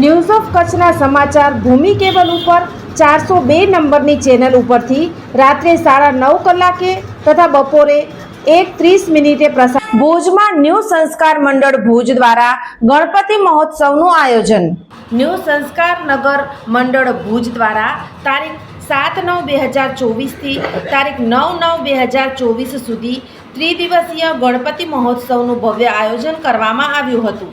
news of કચ્છના સમાચાર ભૂમિ cable ઉપર ચારસો બે નંબરની ચેનલ ઉપરથી રાત્રે સાડા નવ કલાકે તથા બપોરે એક ત્રીસ મિનિટે પ્રસાર ભુજમાં ન્યૂ સંસ્કાર મંડળ ભુજ દ્વારા ગણપતિ મહોત્સવનું આયોજન. ન્યૂ સંસ્કાર નગર મંડળ ભુજ દ્વારા તારીખ સાત નવ બે હજાર ચોવીસથી તારીખ નવ નવ બે હજાર ચોવીસ સુધી ત્રિદિવસીય ગણપતિ મહોત્સવનું ભવ્ય આયોજન કરવામાં આવ્યું હતું.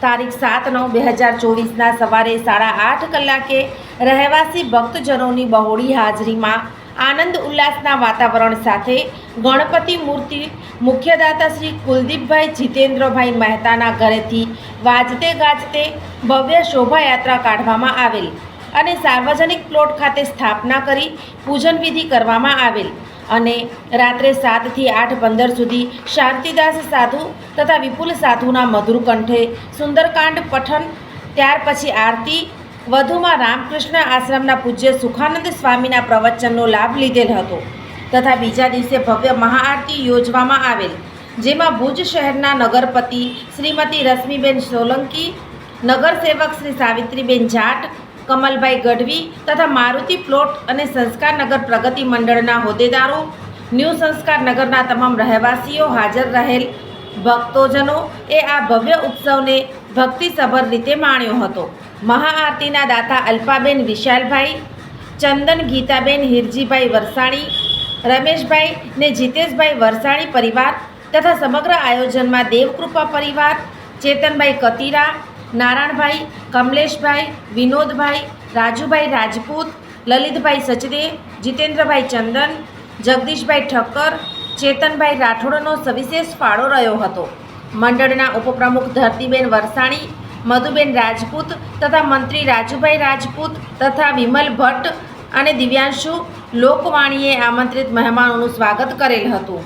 તારીખ સાત નવ બે હજાર ચોવીસના સવારે સાડા આઠ કલાકે રહેવાસી ભક્તજનોની બહોળી હાજરીમાં આનંદ ઉલ્લાસના વાતાવરણ સાથે ગણપતિ મૂર્તિ મુખ્યદાતા શ્રી કુલદીપભાઈ જીતેન્દ્રભાઈ મહેતાના ઘરેથી વાજતે ગાજતે ભવ્ય શોભાયાત્રા કાઢવામાં આવેલ અને સાર્વજનિક પ્લોટ ખાતે સ્થાપના કરી પૂજન વિધિ કરવામાં આવેલ. અને રાત્રે સાતથી આઠ પંદર સુધી શાંતિદાસ સાધુ તથા વિપુલ સાધુના મધુર કંઠે સુંદરકાંડ પઠન, ત્યાર પછી આરતી, વધુમાં રામકૃષ્ણ આશ્રમના પૂજ્ય સુખાનંદ સ્વામીના પ્રવચનનો લાભ લીધેલ હતો તથા બીજા દિવસે ભવ્ય મહાઆરતી યોજવામાં આવેલ, જેમાં ભુજ શહેરના નગરપતિ શ્રીમતી રશ્મિબેન સોલંકી, નગરસેવક શ્રી સાવિત્રીબેન જાટ કમલભાઈ ગઢવી તથા મારુતિ પ્લોટ અને સંસ્કારનગર પ્રગતિ મંડળના હોદ્દેદારો, ન્યૂ સંસ્કાર નગરના તમામ રહેવાસીઓ હાજર રહેલ ભક્તોજનો, એ આ ભવ્ય ઉત્સવને ભક્તિસભર રીતે માણ્યો હતો. મહાઆરતીના દાતા અલ્પાબેન વિશાલભાઈ, ચંદન ગીતાબેન હિરજીભાઈ વરસાણી, રમેશભાઈ ને જીતેશભાઈ વરસાણી પરિવાર તથા સમગ્ર આયોજનમાં દેવકૃપા પરિવાર, ચેતનભાઈ કતીરા નારાયણભાઈ, કમલેશભાઈ, વિનોદભાઈ, રાજુભાઈ રાજપૂત, લલિતભાઈ સચદે, જીતેન્દ્રભાઈ ચંદન, જગદીશભાઈ ઠક્કર, ચેતનભાઈ રાઠોડનો સવિશેષ ફાળો રહ્યો હતો. મંડળના ઉપપ્રમુખ ધરતીબેન વરસાણી, મધુબેન રાજપૂત તથા મંત્રી રાજુભાઈ રાજપૂત તથા વિમલ ભટ્ટ અને દિવ્યાંશુ લોકવાણીએ આમંત્રિત મહેમાનોનું સ્વાગત કરેલ હતું.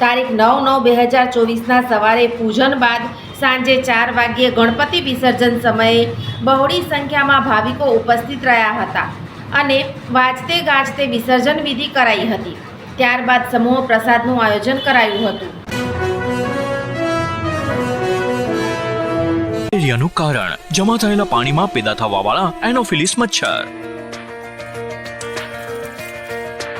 તારીખ નવ નવ બે હજાર ચોવીસના સવારે પૂજન બાદ સાંજે ચાર વાગ્યે ગણપતિ વિસર્જન સમયે બહોળી સંખ્યામાં ભાવિકો ઉપસ્થિત રહ્યા હતા અને વાજતે ગાજતે વિસર્જન વિધિ કરાઈ હતી. ત્યારબાદ સમૂહ પ્રસાદનું આયોજન કરાયું હતું. મેલેરિયાનું કારણ જમા થયેલા પાણીમાં પેદા થવાવાળા એનોફિલિસ મચ્છર.